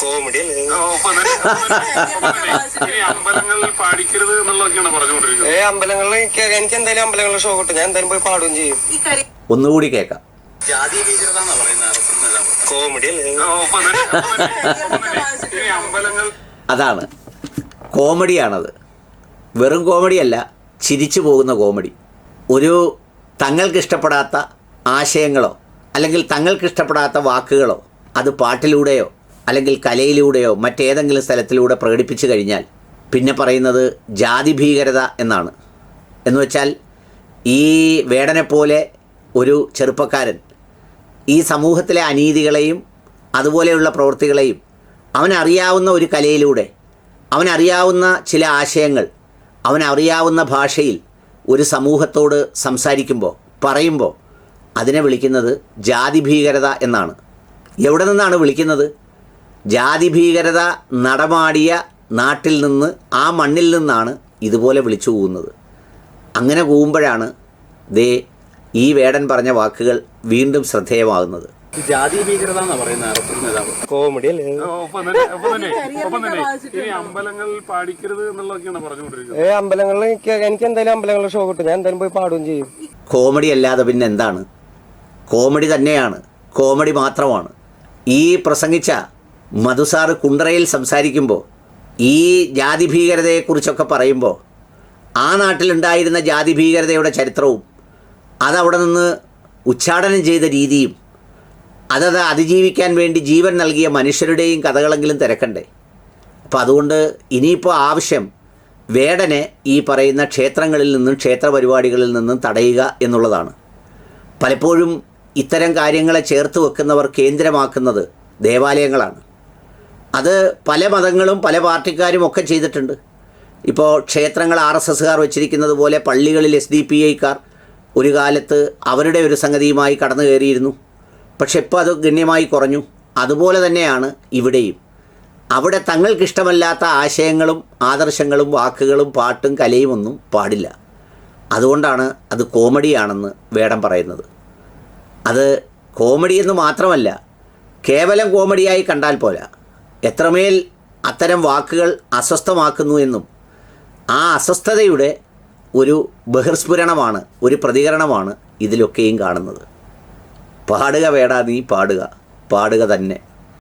Comedy അമ്പലങ്ങളിൽ പാടിക്കരുത് എന്നുള്ളതൊക്കെയാണ് പറഞ്ഞുകൊണ്ടിരിക്കുന്നത്. ഏ അമ്പലങ്ങളിൽ എനിക്ക് എനിക്ക് എന്തായാലും അമ്പലങ്ങളിൽ ഷോ കിട്ടും. ഞാൻ എന്തായാലും പോയി പാടുകയും ചെയ്യും. ഒന്നുകൂടി കേൾക്കാം. കോമഡി അതാണ്. കോമഡിയാണത്. വെറും കോമഡിയല്ല ചിരിച്ചു പോകുന്ന കോമഡി. ഒരു തങ്ങൾക്കിഷ്ടപ്പെടാത്ത ആശയങ്ങളോ അല്ലെങ്കിൽ തങ്ങൾക്കിഷ്ടപ്പെടാത്ത വാക്കുകളോ അത് പാട്ടിലൂടെയോ അല്ലെങ്കിൽ കലയിലൂടെയോ മറ്റേതെങ്കിലും സ്ഥലത്തിലൂടെ പ്രകടിപ്പിച്ചു കഴിഞ്ഞാൽ പിന്നെ പറയുന്നത് ജാതി ഭീകരത എന്നാണ്. എന്ന് വെച്ചാൽ ഈ വേടനെപ്പോലെ ഒരു ചെറുപ്പക്കാരൻ ഈ സമൂഹത്തിലെ അനീതികളെയും അതുപോലെയുള്ള പ്രവൃത്തികളെയും അവനറിയാവുന്ന ഒരു കലയിലൂടെ അവനറിയാവുന്ന ചില ആശയങ്ങൾ അവനറിയാവുന്ന ഭാഷയിൽ ഒരു സമൂഹത്തോട് സംസാരിക്കുമ്പോൾ പറയുമ്പോൾ അതിനെ വിളിക്കുന്നത് ജാതി ഭീകരത എന്നാണ്. എവിടെ നിന്നാണ് വിളിക്കുന്നത്? ജാതി ഭീകരത നടമാടിയ നാട്ടിൽ നിന്ന് ആ മണ്ണിൽ നിന്നാണ് ഇതുപോലെ വിളിച്ചു പോകുന്നത് അങ്ങനെ പോകുമ്പോഴാണ് ദേ ഈ വേടൻ പറഞ്ഞ വാക്കുകൾ വീണ്ടും ശ്രദ്ധേയമാകുന്നത്. ജാതി ഭീകരത എന്നാ പറയുന്നത്? കോമഡി അല്ലേ അമ്പലങ്ങളിൽ പാടിക്കരുത് എന്നുള്ളതൊക്കെയാണ് പറഞ്ഞുകൊണ്ടിരിക്കുന്നത്. ഏ അമ്പലങ്ങളിൽ എനിക്ക് എനിക്ക് എന്തായാലും അമ്പലങ്ങളിൽ ഷോ കിട്ടും. ഞാൻ എന്തായാലും പോയി പാടുകയും ചെയ്യും. കോമഡി അല്ലാതെ പിന്നെ എന്താണ്? കോമഡി തന്നെയാണ്. കോമഡി മാത്രമാണ്. ഈ പ്രസംഗിച്ച മധുസാർ കുണ്ടറയിൽ സംസാരിക്കുമ്പോൾ ഈ ജാതി ഭീകരതയെക്കുറിച്ചൊക്കെ പറയുമ്പോൾ ആ നാട്ടിലുണ്ടായിരുന്ന ജാതി ഭീകരതയുടെ ചരിത്രവും അതവിടെ നിന്ന് ഉച്ചാടനം ചെയ്ത രീതിയും അതത് അതിജീവിക്കാൻ വേണ്ടി ജീവൻ നൽകിയ മനുഷ്യരുടെയും കഥകളെങ്കിലും തിരക്കണ്ടേ? അപ്പോൾ അതുകൊണ്ട് ഇനിയിപ്പോൾ ആവശ്യം വേടനെ ഈ പറയുന്ന ക്ഷേത്രങ്ങളിൽ നിന്നും ക്ഷേത്ര പരിപാടികളിൽ നിന്നും തടയുക എന്നുള്ളതാണ്. പലപ്പോഴും ഇത്തരം കാര്യങ്ങളെ ചേർത്ത് വെക്കുന്നവർ കേന്ദ്രമാക്കുന്നത് ദേവാലയങ്ങളാണ്. അത് പല മതങ്ങളും പല പാർട്ടിക്കാരും ഒക്കെ ചെയ്തിട്ടുണ്ട്. ഇപ്പോൾ ക്ഷേത്രങ്ങൾ ആർ എസ് എസ്സുകാർ വെച്ചിരിക്കുന്നത് പോലെ പള്ളികളിൽ എസ് ഡി പി ഐക്കാർ ഒരു കാലത്ത് അവരുടെ ഒരു സംഗതിയുമായി കടന്നു കയറിയിരുന്നു പക്ഷെ ഇപ്പോൾ അത് ഗണ്യമായി കുറഞ്ഞു. അതുപോലെ തന്നെയാണ് ഇവിടെയും. അവിടെ തങ്ങൾക്കിഷ്ടമല്ലാത്ത ആശയങ്ങളും ആദർശങ്ങളും വാക്കുകളും പാട്ടും കലയും ഒന്നും പാടില്ല. അതുകൊണ്ടാണ് അത് കോമഡിയാണെന്ന് വേടം പറയുന്നത്. അത് കോമഡി എന്ന് മാത്രമല്ല കേവലം കോമഡിയായി കണ്ടാൽ പോരാ. എത്രമേൽ അത്തരം വാക്കുകൾ അസ്വസ്ഥമാക്കുന്നു എന്നും ആ അസ്വസ്ഥതയുടെ ഒരു ബഹിർസ്ഫുരണമാണ് ഒരു പ്രതികരണമാണ് ഇതിലൊക്കെയും കാണുന്നത്. പാടുക വേടാ നീ പാടുക. പാടുക തന്നെ.